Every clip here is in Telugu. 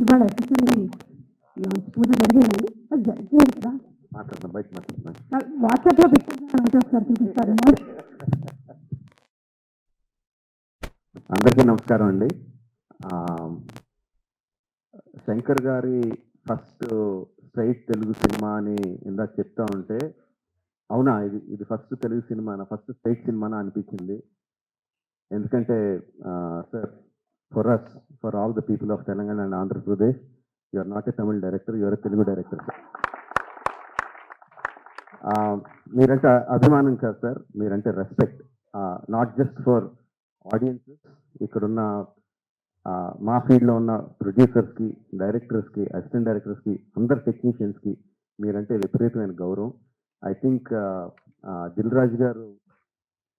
ఇవాళ పూజ జరిగింది. అది జరిగింది కదా? బయట వాట్సాప్లో ఒకసారి చూపిస్తారు అందరికీ నమస్కారం అండి. శంకర్ గారి ఫస్ట్ స్ట్రైట్ తెలుగు సినిమా అని ఇందాక చెప్తా ఉంటే అవునా ఇది ఇది ఫస్ట్ తెలుగు సినిమానా ఫస్ట్ స్ట్రైట్ సినిమానా అనిపించింది. ఎందుకంటే sir for us for all the people of Telangana and Andhra Pradesh you are not a Tamil director you are a Telugu director మీరంటే అభిమానం కాదు సార్ మీరంటే respect not just for audiences ఇక్కడున్న uh, మా ఫీల్డ్లో ఉన్న ప్రొడ్యూసర్స్కి డైరెక్టర్స్కి అసిస్టెంట్ డైరెక్టర్స్కి అందరు టెక్నీషియన్స్కి మీరంటే విపరీతమైన గౌరవం. ఐ థింక్ దిల్ రాజు గారు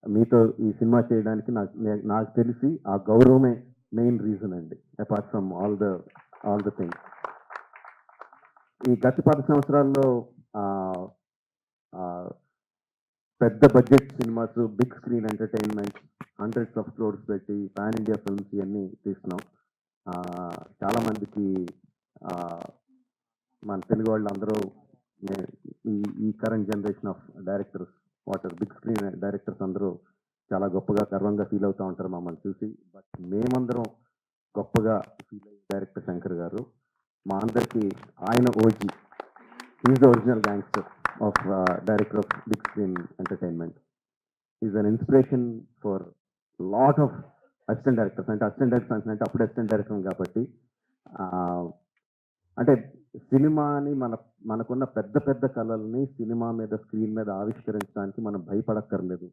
మీతో ఈ సినిమా చేయడానికి నాకు నాకు తెలిసి ఆ గౌరవమే మెయిన్ రీజన్ అండి apart from all the all the things ఈ గత పది సంవత్సరాల్లో పెద్ద budget cinemas big screen entertainment hundreds of crores పెట్టి పాన్ ఇండియా ఫిల్మ్స్ ఇవన్నీ తీసినాం చాలామందికి చాలా మందికి మన తెలుగు వాళ్ళు అందరూ ఈ ఈ current generation of directors water big screen directors అందరూ చాలా గొప్పగా గర్వంగా ఫీల్ అవుతూ ఉంటారు మమ్మల్ని చూసి. బట్ మేమందరం గొప్పగా ఫీల్ అయ్యే డైరెక్టర్ శంకర్ గారు. మా అందరికి ఆయన OG. Is the original gangster of director of big screen entertainment is an inspiration for lot of assistant directors అంటే అసిస్టెంట్ డైరెక్టర్స్ అంటే అప్పుడు అసిస్టెంట్ డైరెక్టర్ కాబట్టి అంటే సినిమాని మన మనకున్న పెద్ద పెద్ద కళల్ని సినిమా మీద స్క్రీన్ మీద ఆవిష్కరించడానికి మనం భయపడక్కర్లేదు.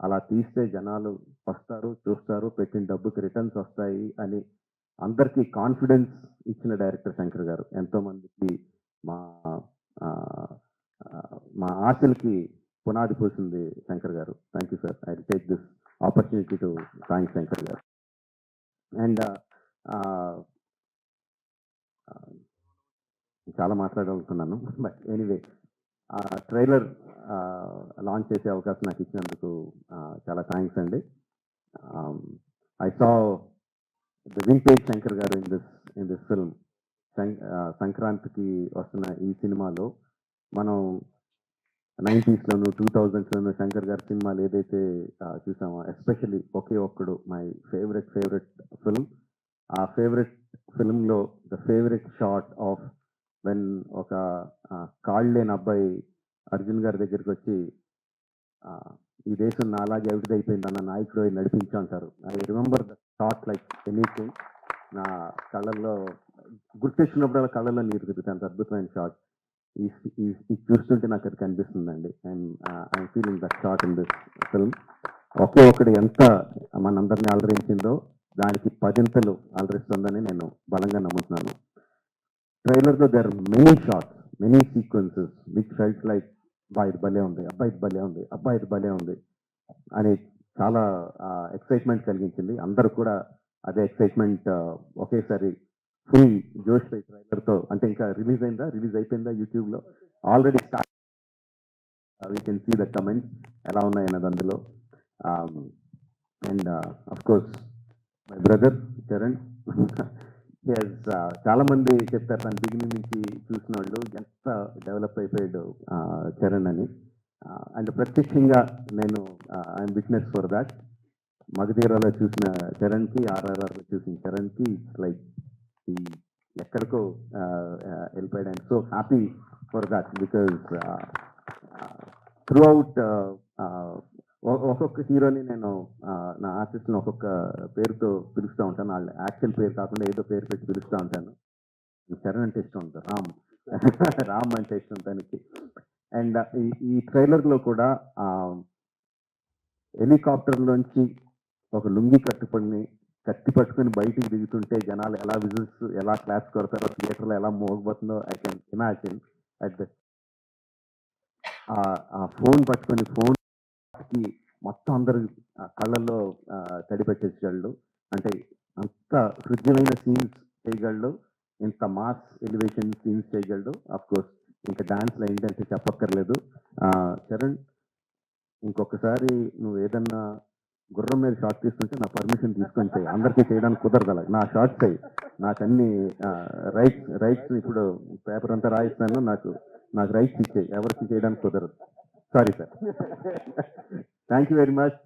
అలా తీస్తే జనాలు వస్తారు చూస్తారు పెట్టిన డబ్బుకి రిటర్న్స్ వస్తాయి అని అందరికీ కాన్ఫిడెన్స్ ఇచ్చిన డైరెక్టర్ శంకర్ గారు. ఎంతోమందికి మా మా ఆశలకి పునాది పోసింది Shankar garu. Thank you sir I take this opportunity to thank Shankar garu. And uh, చాలా మాట్లాడాలనుకున్నాను. బట్ ఎనీవే ట్రైలర్ లాంచ్ చేసే అవకాశం నాకు ఇచ్చినందుకు చాలా థ్యాంక్స్ అండి. I saw the vintage Shankar garu in this in this film సంక్రాంతికి వస్తున్న ఈ సినిమాలో మనం నైంటీస్లోను టూ థౌజండ్స్లోను శంకర్ గారి సినిమాలు ఏదైతే చూసామో especially Oke Okkadu my favourite favourite film ఆ favourite ఫిల్మ్లో the favourite shot of when ఒక ఆ, కాళ్ళు లేని అబ్బాయి అర్జున్ గారి దగ్గరికి వచ్చి ఈ దేశం నాలాగే అవిటిది అయిపోయింది అన్న నాయకుడు నడిపించు అంటారు. I remember the shot like anything. నా కళ్ళల్లో గుర్తొచ్చినప్పుడు కళ్ళల్లో నీరు తిరుగుతాయి. అంత అద్భుతమైన షాట్. ఈ ఈ ఇది చూస్తుంటే నాకు అది కనిపిస్తుందండి. And I'm feeling the shot in this film. ఒకే ఒకటి ఎంత మనందరినీ అలరించిందో దానికి పదింతలు అలరిస్తుందని నేను బలంగా నమ్ముతున్నాను. ట్రైలర్లో there many shots. Many sequences which felt like అబ్బాయి ఇది భలే ఉంది అబ్బాయి ఇది భలే ఉంది అబ్బాయి ఇది భలే ఉంది అని చాలా ఎక్సైట్మెంట్ కలిగించింది. అందరూ కూడా అదే ఎక్సైట్మెంట్ ఒకేసారి ఫుల్ జోష్ ట్రైలర్తో అంటే ఇంకా రిలీజ్ అయిందా? రిలీజ్ అయిపోయిందా యూట్యూబ్లో? Already start we can see the comments ఎలా ఉన్నాయి అన్నది అందులో. And of course my brother Charan Uh, చాలా మంది చెప్తారు తన బిగినింగ్ నుంచి చూసిన వాళ్ళు ఎంత డెవలప్ అయిపోయాడు చరణ్ అని. అండ్ ప్రత్యక్షంగా నేను ఐఎమ్ విట్నెస్ ఫర్ దాట్. మగధీరాలో చూసిన చరణ్కి ఆర్ఆర్ఆర్లో చూసిన చరణ్కి ఇట్స్ లైక్ ఈ ఎక్కడికో వెళ్ళిపోయాడు. And so happy for that because through ఒక్కొక్క హీరోని నేను నా ఆర్టిస్ట్ని ఒక్కొక్క పేరుతో పిలుస్తూ ఉంటాను. వాళ్ళ యాక్చువల్ పేరు కాకుండా ఏదో పేరు పెట్టి పిలుస్తూ ఉంటాను. చరణ్ అంటే ఇష్టం ఉంటుంది రామ్. రామ్ అంటే ఇష్టం తనకి. అండ్ ఈ ఈ ట్రైలర్లో కూడా హెలికాప్టర్లోంచి ఒక లుంగి కట్టుకొని కత్తి పట్టుకొని బయటికి దిగుతుంటే జనాలు ఎలా విజిల్స్ ఎలా క్లాస్ కొడతారో థియేటర్లో ఎలా మోగబోతుందో ఐ కెన్ ఇమాజిన్ అట్ ఆ ఫోన్ పట్టుకొని ఫోన్ కి మొత్తం అందరు కళ్ళల్లో తడిపెట్టేసేవాళ్ళు అంటే అంత హృదయమైన సీన్స్ చేయగలడు. ఇంత మాస్ ఎలివేషన్ సీన్స్ చేయగలడు. అఫ్ కోర్స్ ఇంకా డాన్స్లో ఏంటంటే చెప్పక్కర్లేదు. చరణ్ ఇంకొకసారి నువ్వు ఏదన్నా గుర్రం మీద షార్ట్ తీసుకుంటే నా పర్మిషన్ తీసుకొని చేయి. అందరికీ చేయడానికి కుదరదు అలా నా షార్ట్స్ అయ్యి నాకు అన్ని రైట్స్ రైట్స్ ఇప్పుడు పేపర్ అంతా రాయిస్తాను. నాకు నాకు రైట్స్ ఇచ్చేయి. ఎవరికి చేయడానికి కుదరదు. Sorry sir thank you very much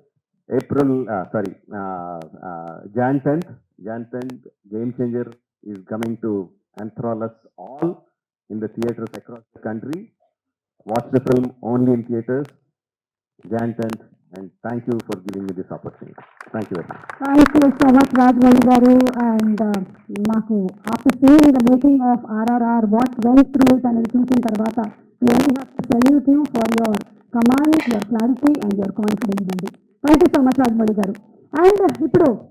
April sorry Jan tenth Jan tenth game changer is coming to enthrall us all in the theaters across the country. Watch the film only in theaters, Jan 10th, and thank you for giving me this opportunity. Thank you very much. Thank you so much Rajamouli garu and మాకు after seeing the making of RRR what went through it అనేది చూసిన తర్వాత salute you for your command your clarity and your confidence అండి thank you so much Rajamouli garu and ఇప్పుడు